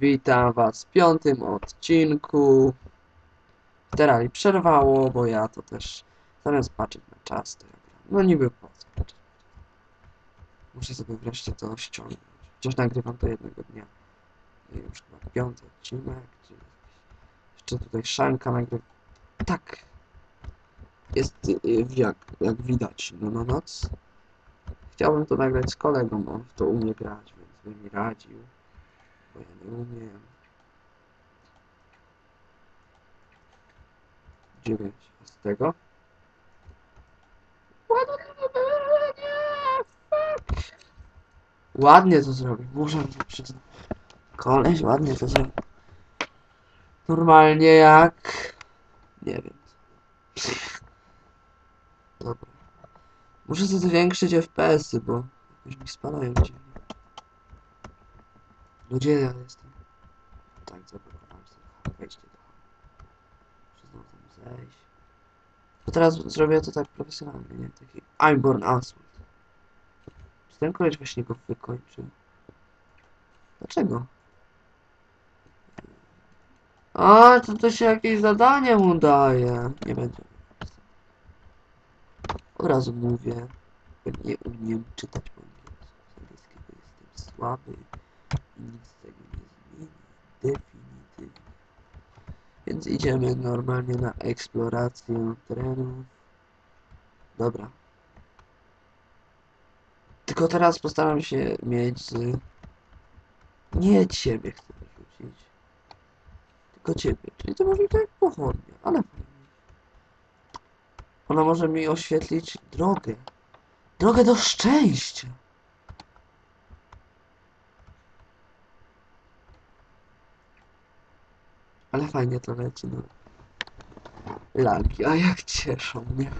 Witam was w piątym odcinku. Terali przerwało, bo ja to też zamiast patrzeć na czas, to ja. No niby po co. Muszę sobie wreszcie to ściągnąć. Chociaż nagrywam to jednego dnia. Już chyba piąty odcinek. Jeszcze tutaj szanka nagrywa. Tak. Jest y, jak, jak widać no na noc. Chciałbym to nagrać z kolegą, on w to umie grać, więc by mi radził bo ja nie umiem. 9 a z tego. Ładnie to zrobił, muszę to przyznać. Koleś ładnie to zrobił. Normalnie jak... Nie wiem. Dobra. Muszę sobie zwiększyć FPS-y, bo jakoś mi spadają dziwnie. No gdzie ja jestem? Tak, zablokowałem sobie wejście do znowu tam zejść. To teraz zrobię to tak profesjonalnie, nie? Taki I'm born assault. Czy ten koleś właśnie go wykończył? Dlaczego? A, to to się jakieś zadanie mu daje. Nie będzie. Od razu mówię. Nie umiem czytać po angielsku. Z angielskiego jestem słaby nic tego nie zmieni. Definitywnie. Więc idziemy normalnie na eksplorację terenu. Dobra. Tylko teraz postaram się mieć z... Nie ciebie chcę wyrzucić. Tylko ciebie. Czyli to może tak pochodnie, ale. Ona może mi oświetlić drogę. Drogę do szczęścia. Ale fajnie to leci, no. Lagi, a jak cieszą mnie.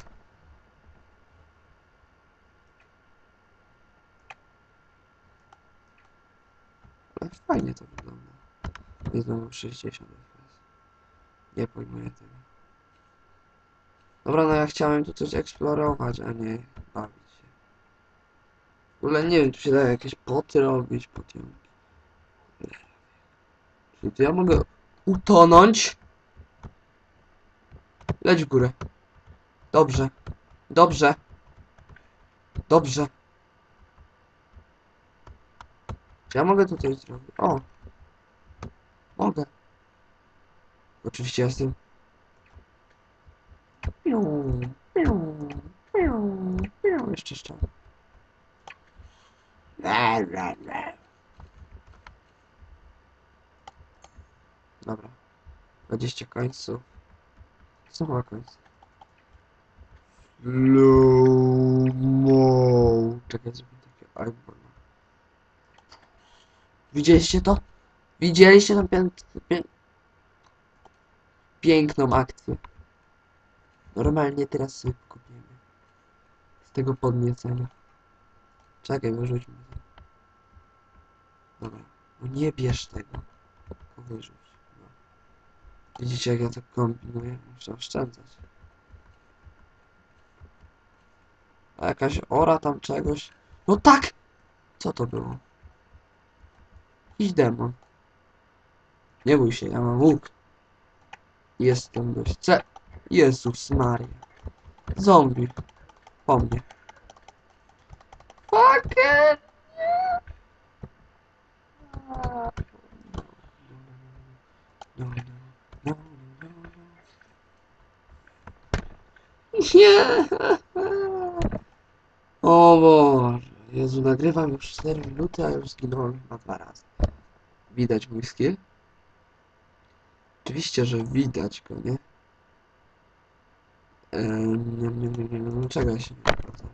Ale fajnie to wygląda. Jest znowu 60 FPS. Nie pojmuję tego. Dobra, no ja chciałem tu coś eksplorować, a nie bawić się. W ogóle nie wiem, tu się da jakieś poty robić, potiomki. Czyli to ja mogę utonąć. Leć w górę. Dobrze. Dobrze. Dobrze. Ja mogę tutaj zrobić? O. Mogę. Oczywiście jestem. Piu, piu. Jeszcze jeszcze. Dobra. 20 końców. Co ma końców? Slow. Czekaj, zrobię takie iPhone. Widzieliście to? Widzieliście tą pię pię piękną akcję? Normalnie teraz sobie kupimy. Z tego podniecenia. Czekaj, wyrzućmy to. Dobra. No nie bierz tego. Wyrzuć. Widzicie jak ja tak kombinuję? Muszę oszczędzać. A jakaś ora tam czegoś. No tak! Co to było? Jakiś demon. Nie bój się, ja mam łuk. Jestem dość ce... Jezus Maria. Zombie. Po mnie. Fucking... No, no, no, no, no. Nie! O Boże. Jezu, nagrywam już 4 minuty, a już zginąłem na dwa razy. Widać mój skill? Oczywiście, że widać go, nie? Nie, nie, nie, nie, nie, czego ja się nie sprawdzam?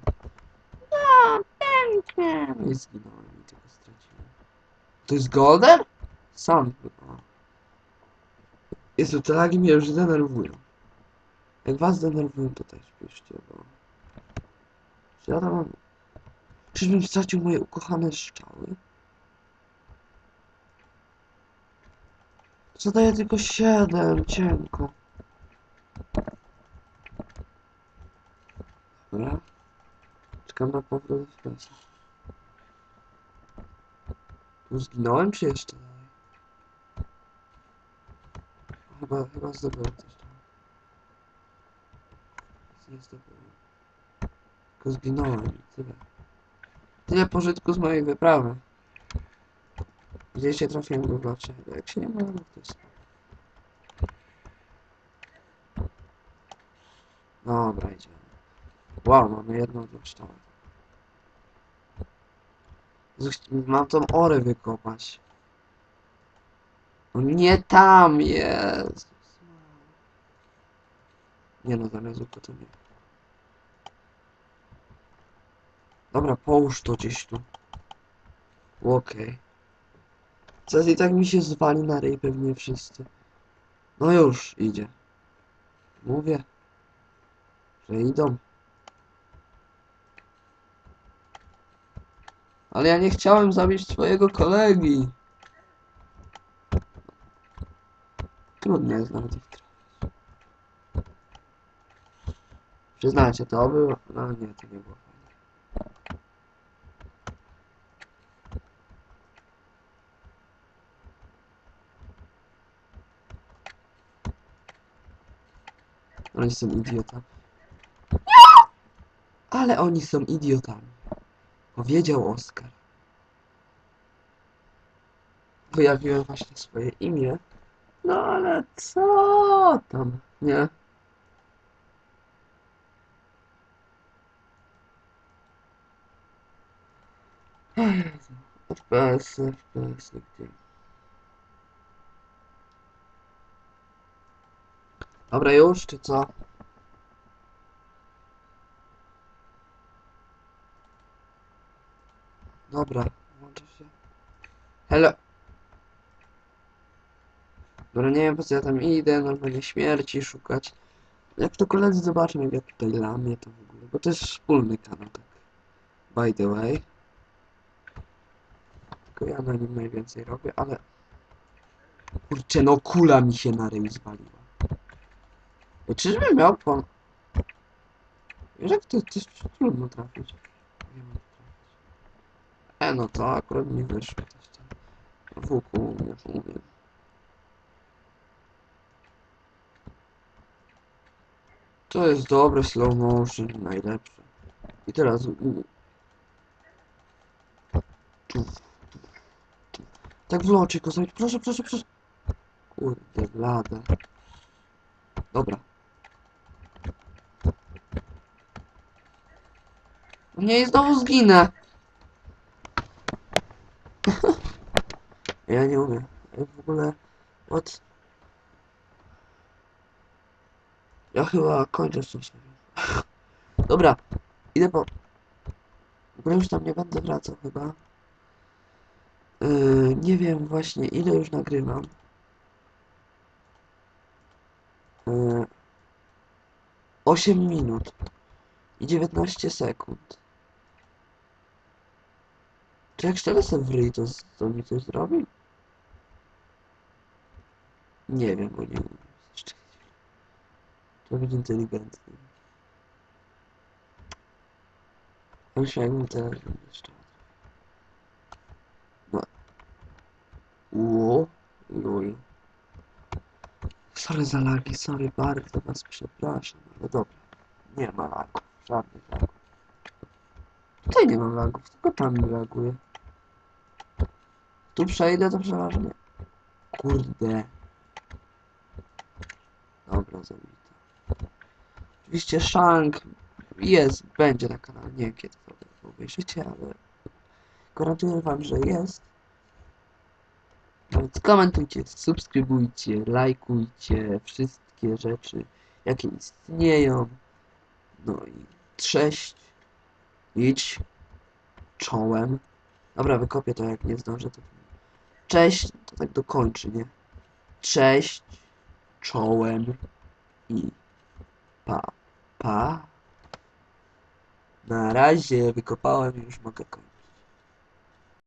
No, pięknie! No i zginąłem i tylko straciłem. To jest golden? Sam. O. Jezu, te lagi mnie już denerwują. Jak was denerwują, to też piszcie, bo... Czy ja tam mam... Czyżbym stracił moje ukochane strzały? Zadaję tylko 7, cienko. Dobra. Czekam na powrót w pracy. Tu zginąłem, czy jeszcze dalej? Chyba, chyba zdobyłem coś Nie zdobyłem. Tylko zginąłem i tyle. Tyle pożytku z mojej wyprawy. Gdzieś się trafiłem go dlaczego? Jak się nie ma, to jest. Dobra, idziemy. Wow, mamy jedną dostałę. Mam tą orę wykopać. No nie tam jest. Nie no, zamiast to nie. Dobra, połóż to gdzieś tu. Okej. Teraz i tak mi się zwali na ryj pewnie wszyscy. No już, idzie. Mówię, że idą. Ale ja nie chciałem zabić twojego kolegi. Trudno jest nawet ich trafić. Przyznajcie, to było... No nie, to nie było Oni są idiotami. Ale oni są idiotami. Powiedział Oskar. Wyjawiłem właśnie swoje imię. No ale co tam, nie? FPS, FPS, gdzie? Dobra, już, czy co? Dobra, włączę się. Hello. Dobra, nie wiem po co ja tam idę, normalnie śmierci szukać. Jak to koledzy zobaczą, jak ja tutaj lamię, to w ogóle, bo to jest wspólny kanał, tak. By the way. Tylko ja na nim najwięcej robię, ale... Kurczę, no kula mi się na ryj zwaliła. Bo czyżbym miał. Wiesz jak to, to jest trudno trafić. Nie jak trafić. E, no to akurat mi wyszło. Wokół mnie umiem. To jest dobre slow motion, najlepsze. I teraz... Tak w locie go. Proszę, proszę, proszę. Kurde, blade. Dobra. Nie, i znowu zginę. ja nie umiem. Ja w ogóle... What? Ja chyba kończę z serią. Dobra, idę po... Ogóle już tam nie będę wracał chyba. Yy, nie wiem właśnie ile już nagrywam. Yy, 8 minut i 19 sekund. Czy jak szczerze w ryj, to, to mi coś zrobi? Nie wiem, bo nie umiem. Trzeba być inteligentnym. Myślę, jakbym teraz jeszcze. No. Ło, lol. Sorry za lagi, sorry bardzo was przepraszam, ale dobra. Nie ma lagów, żadnych lagów. Tutaj nie mam lagów, tylko tam mi laguje. Tu przejdę, to przeważnie. Kurde. Dobra, zabita. Oczywiście Shank jest, będzie na kanale. Nie wiem kiedy to obejrzycie, ale gwarantuję wam, że jest. Więc komentujcie, subskrybujcie, lajkujcie wszystkie rzeczy, jakie istnieją. No i cześć. Idź czołem. Dobra, wykopię to jak nie zdążę. To... Cześć, to tak dokończy, nie? Cześć, czołem i pa, pa. Na razie wykopałem już mogę kończyć.